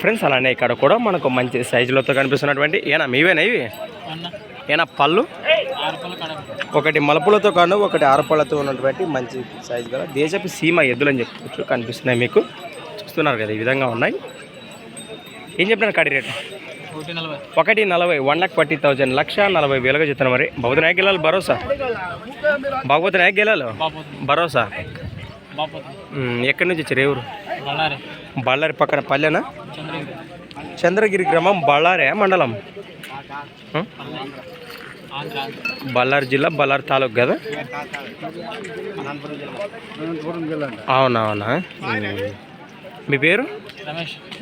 Friends అలానే ఇక్కడ కూడా మనకు మంచి సైజులతో కనిపిస్తున్నటువంటి ఏనా మీవేనా ఇవి? ఏనా పళ్ళు? ఒకటి మలుపులతో కాను ఒకటి ఆరపళ్ళతో ఉన్నటువంటి మంచి సైజు కదా దేశపు సీమ ఎద్దులు అని చెప్పుకోవచ్చు కనిపిస్తున్నాయి మీకు. చూస్తున్నారు కదా ఈ విధంగా ఉన్నాయి. ఏం చెప్పినారు కడి రేటు? ఒకటి నలభై. వన్ లాక్ ఫార్టీ థౌజండ్ లక్ష నలభై వేలుగా చెప్తున్నా మరి. బహుత నాయకు గెలాలి భరోసా? బాగోత నాయకు గెలాలి? భరోసా? ఎక్కడి నుంచి వచ్చారు ఎవరు? బళ్ళారి. పక్కన పల్లెనా? చంద్రగిరి గ్రామం బళ్ళారే మండలం? బళ్ళారి జిల్లా బళ్ళారి తాలూకు కదా? అవునవునా. మీ పేరు?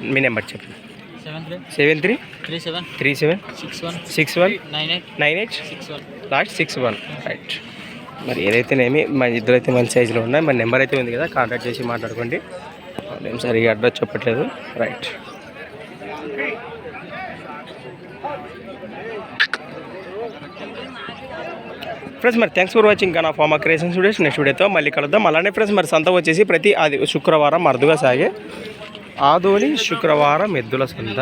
మీ నెంబర్ చెప్పండి. Seven three three? Seven three seven? Six one six one? Nine eight nine eight? Six one. Last six one. Right. మరి ఏదైతేనేమి మన ఇద్దరు అయితే మంచి సైజులో ఉన్నాయి. మన నెంబర్ అయితే ఉంది కదా కాంటాక్ట్ చేసి మాట్లాడుకోండి. నేను సరిగా అడ్రస్ చెప్పట్లేదు. రైట్. ఫ్రెండ్స్ మరి థ్యాంక్స్ ఫర్ వాచింగ్ నా ఫార్మా క్రియేషన్ స్టూడియోస్ నెక్స్ట్ వీడియోతో మళ్ళీ కలుద్దాం. అలానే ఫ్రెండ్స్ మరి సంత వచ్చేసి ప్రతి ఆది శుక్రవారం అరుదుగా సాగే ఆదోని శుక్రవారం ఎద్దుల సంత